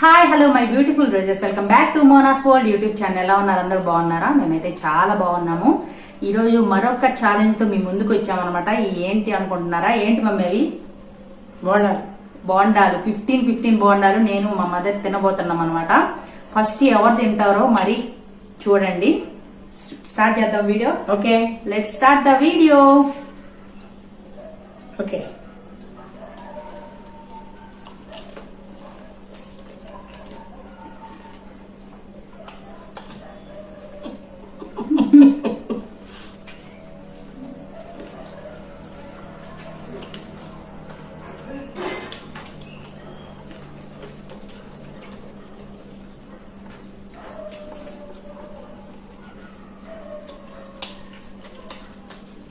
Hi hello my beautiful roses welcome back to Mona's world YouTube channel ఎలా ఉన్నారు? అందరూ బాగున్నారా? మేమైతే చాలా బాగున్నాము. ఈ రోజు మరొక ఛాలెంజ్తో మీ ముందుకు వచ్చామన్నమాట ఏంటి అనుకుంటున్నారా? ఏంటి మమ్మీ అవి? బోండాలు. బోండాలు. ఫిఫ్టీన్ ఫిఫ్టీన్ బోండాలు నేను మా మదర్ తినబోతున్నాం అనమాట ఫస్ట్ ఎవరు తింటారో మరి చూడండి. స్టార్ట్ చేద్దాం video okay let start the video okay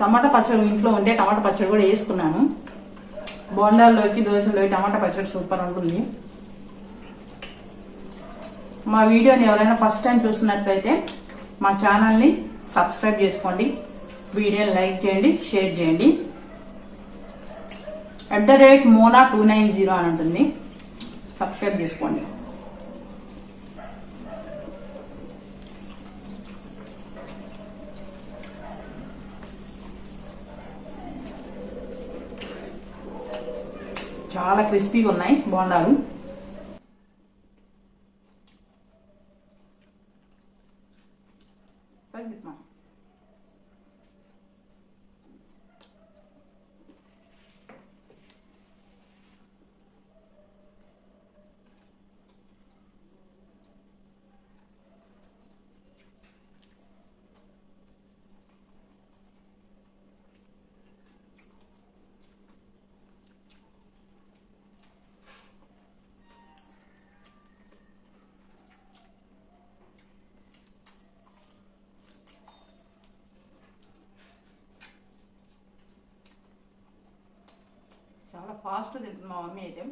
tomato పచ్చడి ఇంట్లో ఉంటే టమాటా పచ్చడి కూడా వేసుకున్నాను. బోండాల్లోకి దోశలోకి టమాటా పచ్చడి సూపర్ ఉంటుంది. మా వీడియోని ఎవరైనా ఫస్ట్ టైం చూస్తున్నట్లయితే మా ఛానల్ని సబ్స్క్రైబ్ చేసుకోండి. వీడియోని లైక్ చేయండి షేర్ చేయండి. At the rate Mona two nine zero అని ఉంటుంది. సబ్స్క్రైబ్ చేసుకోండి. చాలా క్రిస్పీగా ఉన్నాయి బాగున్నారు. ఫాస్ట్ తింటుంది మా మమ్మీ అయితే.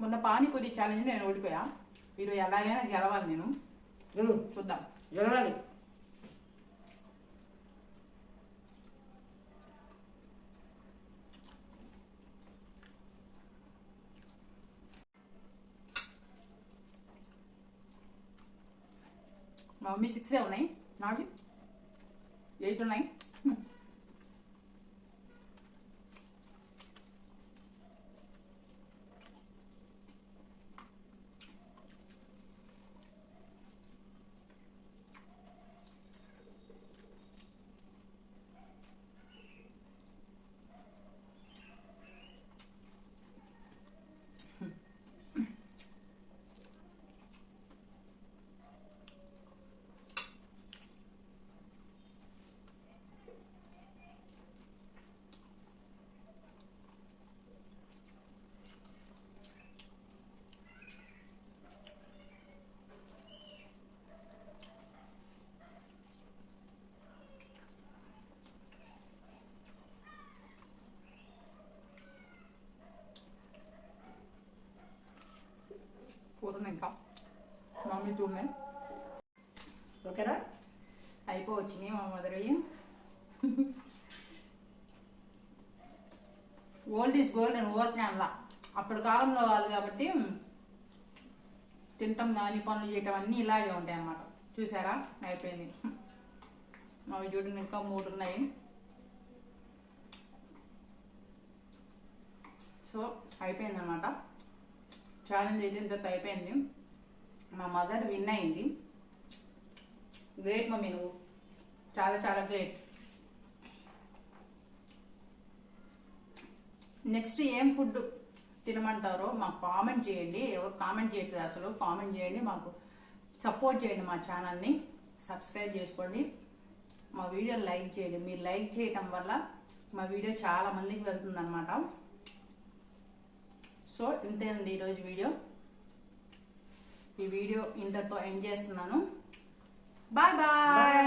మొన్న పానీపూరి ఛాలెంజ్ నేను ఓడిపోయా. మీరు ఎలాగైనా గెలవాలి నేను. చూద్దాం. గెలవాలి. మా మమ్మీ సిక్సే ఉన్నాయి నావి ఎయిట్ ఉన్నాయి ఉన్నాయి ఇంకా మమ్మీ చూడండి ఓకేనా? అయిపోవచ్చినాయి మా మదర్ ఓల్డ్ ఈజ్ గోల్డ్ నేను ఊరికే అనలా అప్పటి కాలంలో వాళ్ళు కాబట్టి తింటాం కానీ పనులు చేయటం అన్నీ ఇలాగే ఉంటాయి అన్నమాట. చూసారా? అయిపోయింది. అవి చూడండి ఇంకా మూడు ఉన్నాయి. సో అయిపోయింది అనమాట ఛాలెంజ్ అయితే ఇంత అయిపోయింది. మా మదర్ విన్ అయింది. గ్రేట్ మమ్మీ నువ్వు చాలా చాలా గ్రేట్ నెక్స్ట్ ఏం ఫుడ్ తినమంటారో మాకు కామెంట్ చేయండి. ఎవరు కామెంట్ చేయట్లేదు అసలు. కామెంట్ చేయండి. మాకు సపోర్ట్ చేయండి మా ఛానల్ని సబ్స్క్రైబ్ చేసుకోండి. మా వీడియో లైక్ చేయండి. మీరు లైక్ చేయటం వల్ల మా వీడియో చాలా మందికి వెళ్తుందనమాట సో ఇంతేనండి ఈరోజు వీడియో. ఈ వీడియో ఇంతటితో ఎండ్ చేస్తున్నాను. Bye bye.